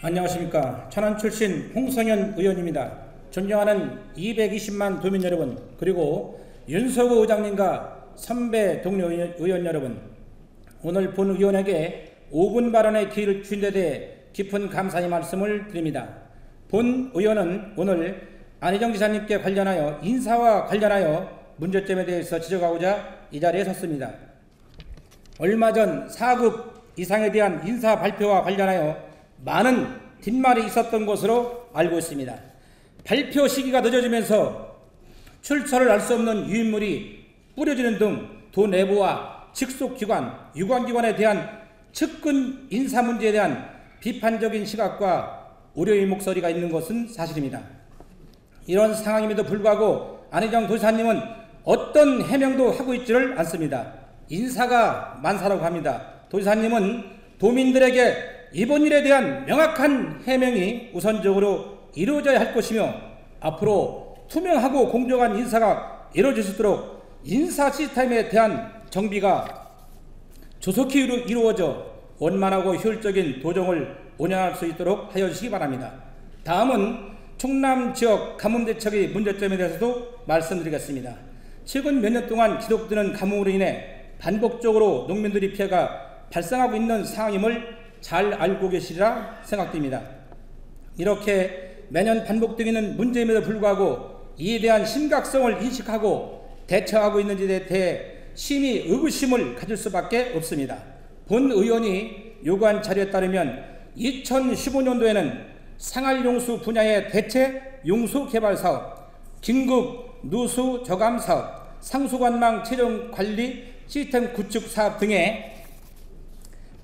안녕하십니까. 천안 출신 홍성현 의원입니다. 존경하는 220만 도민 여러분, 그리고 윤석호 의장님과 선배 동료 의원 여러분, 오늘 본 의원에게 5분 발언의 기회를 주신 데 대해 깊은 감사의 말씀을 드립니다. 본 의원은 오늘 안희정 지사님께 관련하여 인사와 관련하여 문제점에 대해서 지적하고자 이 자리에 섰습니다. 얼마 전 4급 이상에 대한 인사 발표와 관련하여 많은 뒷말이 있었던 것으로 알고 있습니다. 발표 시기가 늦어지면서 출처를 알 수 없는 유인물이 뿌려지는 등 도 내부와 직속기관, 유관기관에 대한 측근 인사 문제에 대한 비판적인 시각과 우려의 목소리가 있는 것은 사실입니다. 이런 상황임에도 불구하고 안희정 도사님은 어떤 해명도 하고 있지를 않습니다. 인사가 만사라고 합니다. 도사님은 도민들에게 이번 일에 대한 명확한 해명이 우선적으로 이루어져야 할 것이며 앞으로 투명하고 공정한 인사가 이루어질 수 있도록 인사 시스템에 대한 정비가 조속히 이루어져 원만하고 효율적인 도정을 운영할 수 있도록 하여 주시기 바랍니다. 다음은 충남 지역 가뭄 대책의 문제점에 대해서도 말씀드리겠습니다. 최근 몇 년 동안 지속되는 가뭄으로 인해 반복적으로 농민들이 피해가 발생하고 있는 상황임을 잘 알고 계시리라 생각됩니다. 이렇게 매년 반복되고 있는 문제임에도 불구하고 이에 대한 심각성을 인식하고 대처하고 있는지에 대해 심히 의구심을 가질 수밖에 없습니다. 본 의원이 요구한 자료에 따르면 2015년도에는 생활용수 분야의 대체 용수 개발 사업, 긴급 누수 저감 사업, 상수관망 최종 관리 시스템 구축 사업 등의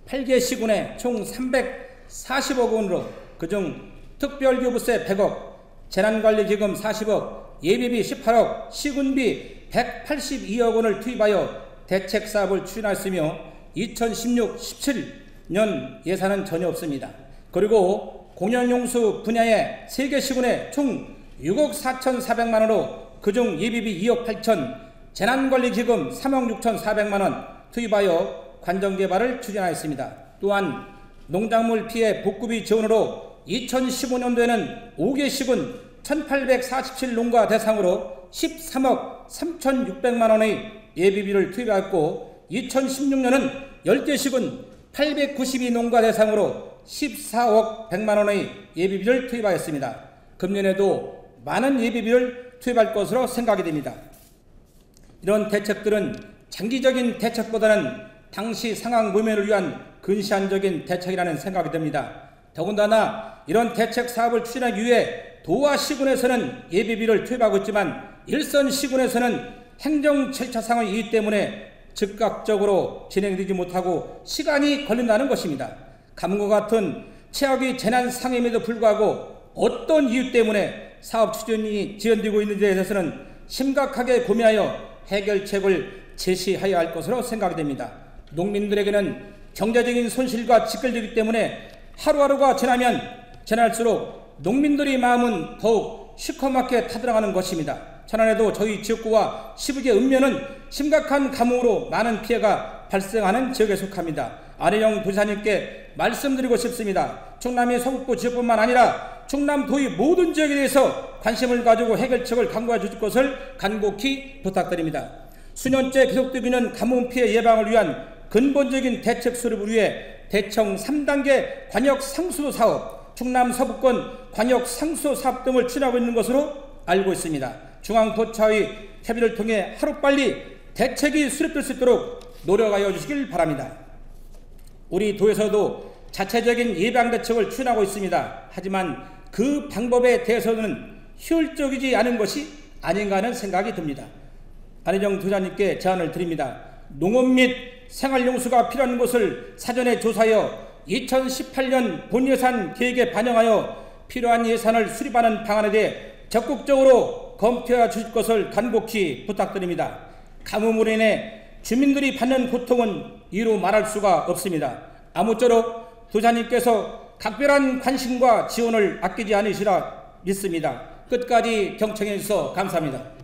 8개 시군에 총 340억 원으로 그중 특별교부세 100억, 재난관리기금 40억, 예비비 18억, 시군비 182억 원을 투입하여 대책 사업을 추진하였으며 2016, 17년 예산은 전혀 없습니다. 그리고 공연용수 분야의 3개 시군에 총 6억 4,400만 원으로 그중 예비비 2억 8천, 재난관리기금 3억 6,400만 원 투입하여 관정 개발을 추진하였습니다. 또한 농작물 피해 복구비 지원으로 2015년도에는 5개 시군 1847 농가 대상으로 13억 3,600만 원의 예비비를 투입하였고 2016년은 10개 시군 892 농가 대상으로 14억 100만 원의 예비비를 투입하였습니다. 금년에도 많은 예비비를 투입할 것으로 생각이 됩니다. 이런 대책들은 장기적인 대책보다는 당시 상황 모면을 위한 근시안적인 대책이라는 생각이 듭니다. 더군다나 이런 대책 사업을 추진하기 위해 도와 시군에서는 예비비를 투입하고 있지만 일선 시군에서는 행정 절차 상황이기 때문에 즉각적으로 진행되지 못하고 시간이 걸린다는 것입니다. 감과 같은 최악의 재난 상임에도 불구하고 어떤 이유 때문에 사업 추진이 지연되고 있는지에 대해서는 심각하게 고민하여 해결책을 제시해야 할 것으로 생각이 됩니다. 농민들에게는 경제적인 손실과 직결되기 때문에 하루하루가 지나면 지날수록 농민들의 마음은 더욱 시커멓게 타들어가는 것입니다. 천안에도 저희 지역구와 시부의 읍면은 심각한 가뭄으로 많은 피해가 발생하는 지역에 속합니다. 안혜영 부사님께 말씀드리고 싶습니다. 충남의 서북부 지역뿐만 아니라 충남도의 모든 지역에 대해서 관심을 가지고 해결책을 강구해 주실 것을 간곡히 부탁드립니다. 수년째 계속되고 있는 가뭄 피해 예방을 위한 근본적인 대책 수립을 위해 대청 3단계 관역 상수도 사업, 충남 서부권 관역 상수도 사업 등을 추진하고 있는 것으로 알고 있습니다. 중앙도처의 협의를 통해 하루빨리 대책이 수립될 수 있도록 노력하여 주시길 바랍니다. 우리 도에서도 자체적인 예방 대책을 추진하고 있습니다. 하지만 그 방법에 대해서는 효율적이지 않은 것이 아닌가 하는 생각이 듭니다. 안희정 도자님께 제안을 드립니다. 농업 및 생활용수가 필요한 곳을 사전에 조사하여 2018년 본예산 계획에 반영하여 필요한 예산을 수립하는 방안에 대해 적극적으로 검토해 주실 것을 간곡히 부탁드립니다. 가뭄으로 인해 주민들이 받는 고통은 이루 말할 수가 없습니다. 아무쪼록 도사님께서 각별한 관심과 지원을 아끼지 않으시라 믿습니다. 끝까지 경청해 주셔서 감사합니다.